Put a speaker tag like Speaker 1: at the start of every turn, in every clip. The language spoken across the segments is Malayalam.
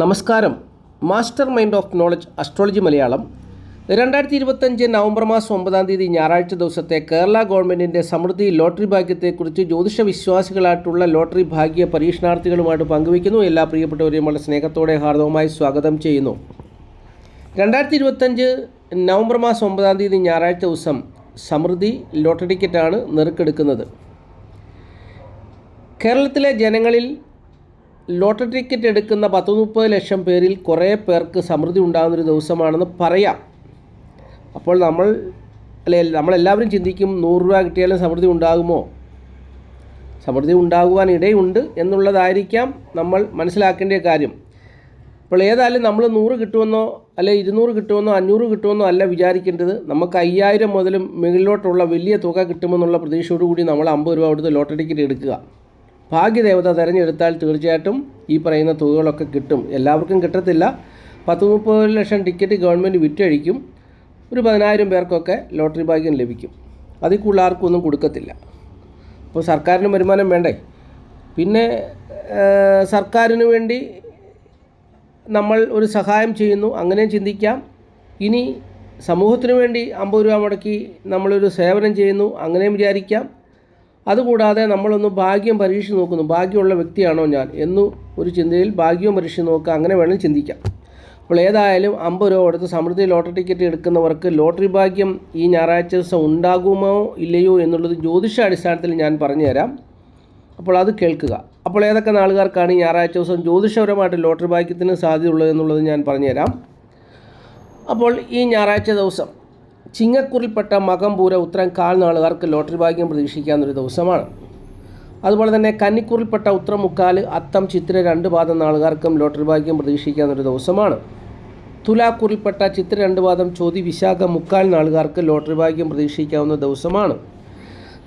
Speaker 1: നമസ്കാരം. Mastermind of knowledge astrology Malayalam. രണ്ടായിരത്തി ഇരുപത്തഞ്ച് നവംബർ മാസം ഒമ്പതാം തീയതി ഞായറാഴ്ച ദിവസത്തെ കേരള ഗവൺമെന്റിന്റെ സമൃദ്ധി ലോട്ടറി ഭാഗ്യത്തെക്കുറിച്ച് ജ്യോതിഷ വിശ്വാസികളായിട്ടുള്ള ലോട്ടറി ഭാഗ്യ പരീക്ഷണാർത്ഥികളുമായിട്ട് പങ്കുവയ്ക്കുന്നു. എല്ലാ പ്രിയപ്പെട്ടവരെയും വളരെ സ്നേഹത്തോടെ ഹാർദവുമായി സ്വാഗതം ചെയ്യുന്നു. രണ്ടായിരത്തി ഇരുപത്തഞ്ച് നവംബർ മാസം ഒമ്പതാം തീയതി ഞായറാഴ്ച ദിവസം സമൃദ്ധി ലോട്ടറി ടിക്കറ്റാണ് നെറുക്കെടുക്കുന്നത്. കേരളത്തിലെ ജനങ്ങളിൽ ലോട്ടറി ടിക്കറ്റ് എടുക്കുന്ന പത്ത് മുപ്പത് ലക്ഷം പേരിൽ കുറേ പേർക്ക് സമൃദ്ധി ഉണ്ടാകുന്നൊരു ദിവസമാണെന്ന് പറയാം. അപ്പോൾ നമ്മൾ അല്ലെ നമ്മളെല്ലാവരും ചിന്തിക്കും നൂറ് രൂപ കിട്ടിയാലും സമൃദ്ധി ഉണ്ടാകുമോ? സമൃദ്ധി ഉണ്ടാകുവാൻ ഇടയുണ്ട് എന്നുള്ളതായിരിക്കാം നമ്മൾ മനസ്സിലാക്കേണ്ട കാര്യം. അപ്പോൾ ഏതായാലും നമ്മൾ നൂറ് കിട്ടുമെന്നോ അല്ലെ ഇരുന്നൂറ് കിട്ടുമെന്നോ അഞ്ഞൂറ് കിട്ടുമെന്നോ അല്ല വിചാരിക്കേണ്ടത്. നമുക്ക് അയ്യായിരം മുതലും മുകളിലോട്ടുള്ള വലിയ തുക കിട്ടുമെന്നുള്ള പ്രതീക്ഷയോടുകൂടി നമ്മൾ അമ്പത് രൂപ കൊടുത്ത് ലോട്ടറി ടിക്കറ്റ് എടുക്കുക. ഭാഗ്യദേവത തിരഞ്ഞെടുത്താൽ തീർച്ചയായിട്ടും ഈ പറയുന്ന തുകകളൊക്കെ കിട്ടും. എല്ലാവർക്കും കിട്ടത്തില്ല. പത്ത് മുപ്പത് ലക്ഷം ടിക്കറ്റ് ഗവൺമെന്റ് വിറ്റഴിക്കും. ഒരു പതിനായിരം പേർക്കൊക്കെ ലോട്ടറി ഭാഗ്യം ലഭിക്കും. അതിൽ കൂടുതൽ ആർക്കും ഒന്നും കൊടുക്കത്തില്ല. അപ്പോൾ സർക്കാരിന് വരുമാനം വേണ്ടേ? പിന്നെ സർക്കാരിന് വേണ്ടി നമ്മൾ ഒരു സഹായം ചെയ്യുന്നു. അങ്ങനെയും ചിന്തിക്കാം. ഇനി സമൂഹത്തിന് വേണ്ടി അമ്പത് രൂപ മുടക്കി നമ്മളൊരു സേവനം ചെയ്യുന്നു. അങ്ങനെയും വിചാരിക്കാം. അതുകൂടാതെ നമ്മളൊന്ന് ഭാഗ്യം പരീക്ഷിച്ച് നോക്കുന്നു. ഭാഗ്യമുള്ള വ്യക്തിയാണോ ഞാൻ? എന്നു ഒരു ചിന്തയിൽ ഭാഗ്യവും പരീക്ഷിച്ച് നോക്കുക. അങ്ങനെ വേണം ചിന്തിക്കാം. അപ്പോൾ ഏതായാലും അമ്പത് രൂപ കൊടുത്ത് സമൃദ്ധി ലോട്ടറി ടിക്കറ്റ് എടുക്കുന്നവർക്ക് ലോട്ടറി ഭാഗ്യം ഈ ഞായറാഴ്ച ദിവസം ഉണ്ടാകുമോ ഇല്ലയോ എന്നുള്ളത് ജ്യോതിഷ അടിസ്ഥാനത്തിൽ ഞാൻ പറഞ്ഞുതരാം. അപ്പോൾ അത് കേൾക്കുക. അപ്പോൾ ഏതൊക്കെ നാളുകാർക്കാണ് ഈ ഞായറാഴ്ച ദിവസം ജ്യോതിഷപരമായിട്ട് ലോട്ടറി ഭാഗ്യത്തിന് സാധ്യതയുള്ളത് എന്നുള്ളത് ഞാൻ പറഞ്ഞുതരാം. അപ്പോൾ ഈ ഞായറാഴ്ച ദിവസം ചിങ്ങക്കുറിൽപ്പെട്ട മകം പൂര ഉത്തരം കാൽ നാളുകാർക്ക് ലോട്ടറി ഭാഗ്യം പ്രതീക്ഷിക്കാവുന്നൊരു ദിവസമാണ്. അതുപോലെ തന്നെ കന്നിക്കുറിൽപ്പെട്ട ഉത്തരം മുക്കാൽ അത്തം ചിത്ര രണ്ട് പാദം നാളുകാർക്കും ലോട്ടറി ഭാഗ്യം പ്രതീക്ഷിക്കാവുന്നൊരു ദിവസമാണ്. തുലാക്കുറിൽപ്പെട്ട ചിത്ര രണ്ട് പാദം ചോതി വിശാഖ മുക്കാൽ നാളുകാർക്ക് ലോട്ടറി ഭാഗ്യം പ്രതീക്ഷിക്കാവുന്ന ദിവസമാണ്.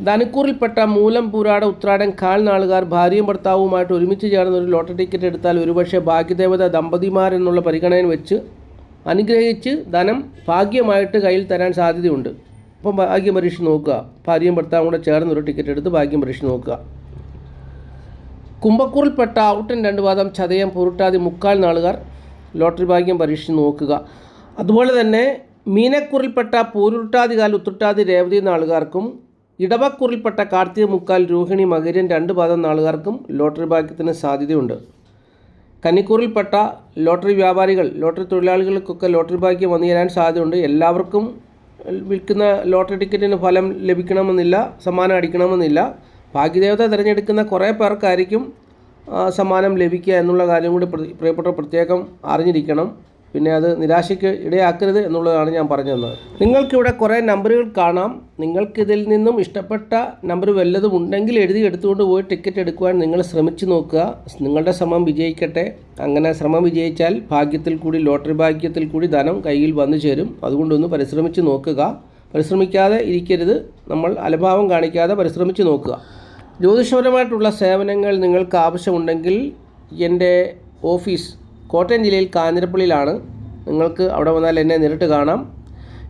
Speaker 1: ധനുക്കൂറിൽപ്പെട്ട മൂലം പൂരാട ഉത്രാടൻ കാൽ നാളുകാർ ഭാര്യയും ഭർത്താവുമായിട്ട് ഒരുമിച്ച് ചേർന്ന് ഒരു ലോട്ടറി ടിക്കറ്റ് എടുത്താൽ ഒരുപക്ഷെ ഭാഗ്യദേവത ദമ്പതിമാരെന്നുള്ള പരിഗണന വെച്ച് അനുഗ്രഹിച്ച് ധനം ഭാഗ്യമായിട്ട് കയ്യിൽ തരാൻ സാധ്യതയുണ്ട്. അപ്പം ഭാഗ്യം പരീക്ഷ നോക്കുക. ഭാര്യയും ഭർത്താവും കൂടെ ചേർന്ന് ഒരു ടിക്കറ്റ് എടുത്ത് ഭാഗ്യം പരീക്ഷ നോക്കുക. കുംഭക്കൂറിൽപ്പെട്ട ഔട്ടൻ രണ്ട് പാദം ചതയം പൊരുട്ടാതി മുക്കാൽ നാളുകാർ ലോട്ടറി ഭാഗ്യം പരീക്ഷിച്ച് നോക്കുക. അതുപോലെ തന്നെ മീനക്കുറിൽപ്പെട്ട പൂരുട്ടാതികാൽ ഉത്തുട്ടാതി രേവതി നാളുകാർക്കും ഇടവക്കുറിൽപ്പെട്ട കാർത്തിക മുക്കാൽ രോഹിണി മകരൻ രണ്ട് പാദം നാളുകാർക്കും ലോട്ടറി ഭാഗ്യത്തിന് സാധ്യതയുണ്ട്. കന്നിക്കൂറിൽപ്പെട്ട ലോട്ടറി വ്യാപാരികൾ ലോട്ടറി തൊഴിലാളികൾക്കൊക്കെ ലോട്ടറി ഭാഗ്യം വന്നു ചേരാൻ സാധ്യതയുണ്ട്. എല്ലാവർക്കും വിൽക്കുന്ന ലോട്ടറി ടിക്കറ്റിന് ഫലം ലഭിക്കണമെന്നില്ല സമ്മാനം അടിക്കണമെന്നില്ല. ഭാഗ്യദേവത തിരഞ്ഞെടുക്കുന്ന കുറേ പേർക്കായിരിക്കും സമ്മാനം ലഭിക്കുക എന്നുള്ള കാര്യം കൂടി പ്രിയപ്പെട്ട പ്രത്യേകം അറിഞ്ഞിരിക്കണം. പിന്നെ അത് നിരാശയ്ക്ക് ഇടയാക്കരുത് എന്നുള്ളതാണ് ഞാൻ പറഞ്ഞു തന്നത്. നിങ്ങൾക്കിവിടെ കുറേ നമ്പറുകൾ കാണാം. നിങ്ങൾക്കിതിൽ നിന്നും ഇഷ്ടപ്പെട്ട നമ്പർ വല്ലതും ഉണ്ടെങ്കിൽ എഴുതി എടുത്തുകൊണ്ട് പോയി ടിക്കറ്റ് എടുക്കുവാൻ നിങ്ങൾ ശ്രമിച്ചു നോക്കുക. നിങ്ങളുടെ ശ്രമം വിജയിക്കട്ടെ. അങ്ങനെ ശ്രമം വിജയിച്ചാൽ ഭാഗ്യത്തിൽ കൂടി ലോട്ടറി ഭാഗ്യത്തിൽ കൂടി ധനം കയ്യിൽ വന്നു ചേരും. അതുകൊണ്ടൊന്ന് പരിശ്രമിച്ച് നോക്കുക. പരിശ്രമിക്കാതെ ഇരിക്കരുത്. നമ്മൾ അലഭാവം കാണിക്കാതെ പരിശ്രമിച്ച് നോക്കുക. ജ്യോതിഷപരമായിട്ടുള്ള സേവനങ്ങൾ നിങ്ങൾക്ക് ആവശ്യമുണ്ടെങ്കിൽ എന്റെ ഓഫീസ് കോട്ടയം ജില്ലയിൽ കാഞ്ഞിരപ്പള്ളിയിലാണ്. നിങ്ങൾക്ക് അവിടെ വന്നാൽ എന്നെ നേരിട്ട് കാണാം.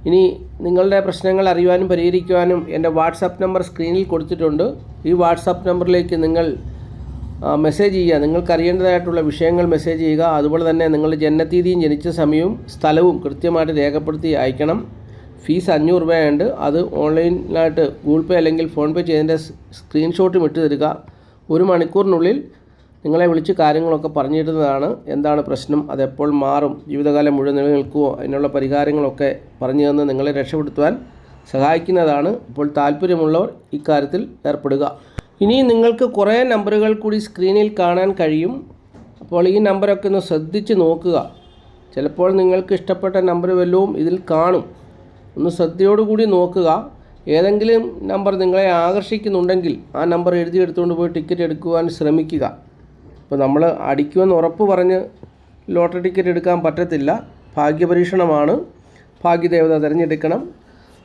Speaker 1: ഇനി നിങ്ങളുടെ പ്രശ്നങ്ങൾ അറിയുവാനും പരിഹരിക്കുവാനും എന്റെ വാട്സാപ്പ് നമ്പർ സ്ക്രീനിൽ കൊടുത്തിട്ടുണ്ട്. ഈ വാട്സാപ്പ് നമ്പറിലേക്ക് നിങ്ങൾ മെസ്സേജ് ചെയ്യുക. നിങ്ങൾക്ക് അറിയേണ്ടതായിട്ടുള്ള വിഷയങ്ങൾ മെസ്സേജ് ചെയ്യുക. അതുപോലെ തന്നെ നിങ്ങളുടെ ജനനത്തീയതിയും ജനിച്ച സമയവും സ്ഥലവും കൃത്യമായിട്ട് രേഖപ്പെടുത്തി അയക്കണം. ഫീസ് അഞ്ഞൂറ് രൂപയുണ്ട്. അത് ഓൺലൈനായിട്ട് ഗൂഗിൾ പേ അല്ലെങ്കിൽ ഫോൺ പേ ചെയ്തതിന്റെ സ്ക്രീൻഷോട്ടും ഇട്ട് തരിക. ഒരു മണിക്കൂറിനുള്ളിൽ നിങ്ങളെ വിളിച്ച് കാര്യങ്ങളൊക്കെ പറഞ്ഞിരുന്നതാണ്. എന്താണ് പ്രശ്നം? അതെപ്പോൾ മാറും? ജീവിതകാലം മുഴുവൻ നിലനിൽക്കുമോ അതിനുള്ള പരിഹാരങ്ങളൊക്കെ പറഞ്ഞു തന്ന് നിങ്ങളെ രക്ഷപ്പെടുത്തുവാൻ സഹായിക്കുന്നതാണ്. ഇപ്പോൾ താല്പര്യമുള്ളവർ ഇക്കാര്യത്തിൽ ഏർപ്പെടുക. ഇനി നിങ്ങൾക്ക് കുറേ നമ്പറുകൾ കൂടി സ്ക്രീനിൽ കാണാൻ കഴിയും. അപ്പോൾ ഈ നമ്പറൊക്കെ ഒന്ന് ശ്രദ്ധിച്ച് നോക്കുക. ചിലപ്പോൾ നിങ്ങൾക്ക് ഇഷ്ടപ്പെട്ട നമ്പർ വല്ലതും ഇതിൽ കാണും. ഒന്ന് ശ്രദ്ധയോടുകൂടി നോക്കുക. ഏതെങ്കിലും നമ്പർ നിങ്ങളെ ആകർഷിക്കുന്നുണ്ടെങ്കിൽ ആ നമ്പർ എഴുതിയെടുത്തുകൊണ്ട് പോയി ടിക്കറ്റ് എടുക്കുവാൻ ശ്രമിക്കുക. ഇപ്പോൾ നമ്മൾ അടിക്കുമെന്ന് ഉറപ്പ് പറഞ്ഞ് ലോട്ടറി ടിക്കറ്റ് എടുക്കാൻ പറ്റത്തില്ല. ഭാഗ്യപരീക്ഷണമാണ്. ഭാഗ്യദേവത തിരഞ്ഞെടുക്കണം.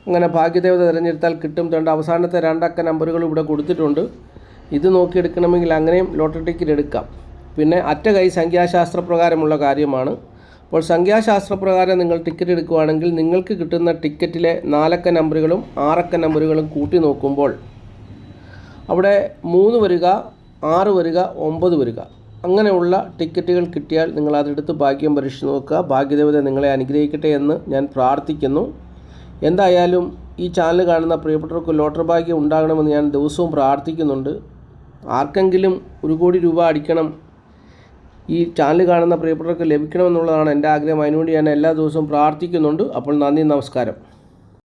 Speaker 1: അങ്ങനെ ഭാഗ്യദേവത തിരഞ്ഞെടുത്താൽ കിട്ടും. രണ്ട് അവസാനത്തെ രണ്ടക്ക നമ്പറുകൾ ഇവിടെ കൊടുത്തിട്ടുണ്ട്. ഇത് നോക്കിയെടുക്കണമെങ്കിൽ അങ്ങനെയും ലോട്ടറി ടിക്കറ്റ് എടുക്കാം. പിന്നെ അറ്റ കൈ സംഖ്യാശാസ്ത്ര പ്രകാരമുള്ള കാര്യമാണ്. അപ്പോൾ സംഖ്യാശാസ്ത്രപ്രകാരം നിങ്ങൾ ടിക്കറ്റ് എടുക്കുകയാണെങ്കിൽ നിങ്ങൾക്ക് കിട്ടുന്ന ടിക്കറ്റിലെ നാലക്ക നമ്പറുകളും ആറക്ക നമ്പറുകളും കൂട്ടി നോക്കുമ്പോൾ അവിടെ മൂന്ന് വരിക ആറ് വരിക ഒമ്പത് വരിക. അങ്ങനെയുള്ള ടിക്കറ്റുകൾ കിട്ടിയാൽ നിങ്ങൾ അതെടുത്ത് ഭാഗ്യം പരീക്ഷിച്ച് നോക്കുക. ഭാഗ്യദേവത നിങ്ങളെ അനുഗ്രഹിക്കട്ടെ എന്ന് ഞാൻ പ്രാർത്ഥിക്കുന്നു. എന്തായാലും ഈ ചാനൽ കാണുന്ന പ്രിയപ്പെട്ടവർക്ക് ലോട്ടറി ഭാഗ്യം ഉണ്ടാകണമെന്ന് ഞാൻ ദിവസവും പ്രാർത്ഥിക്കുന്നുണ്ട്. ആർക്കെങ്കിലും ഒരു കോടി രൂപ അടിക്കണം ഈ ചാനൽ കാണുന്ന പ്രിയപ്പെട്ടവർക്ക് ലഭിക്കണമെന്നുള്ളതാണ് എന്റെ ആഗ്രഹം. അതിനുവേണ്ടി ഞാൻ എല്ലാ ദിവസവും പ്രാർത്ഥിക്കുന്നുണ്ട്. അപ്പോൾ നന്ദി നമസ്കാരം.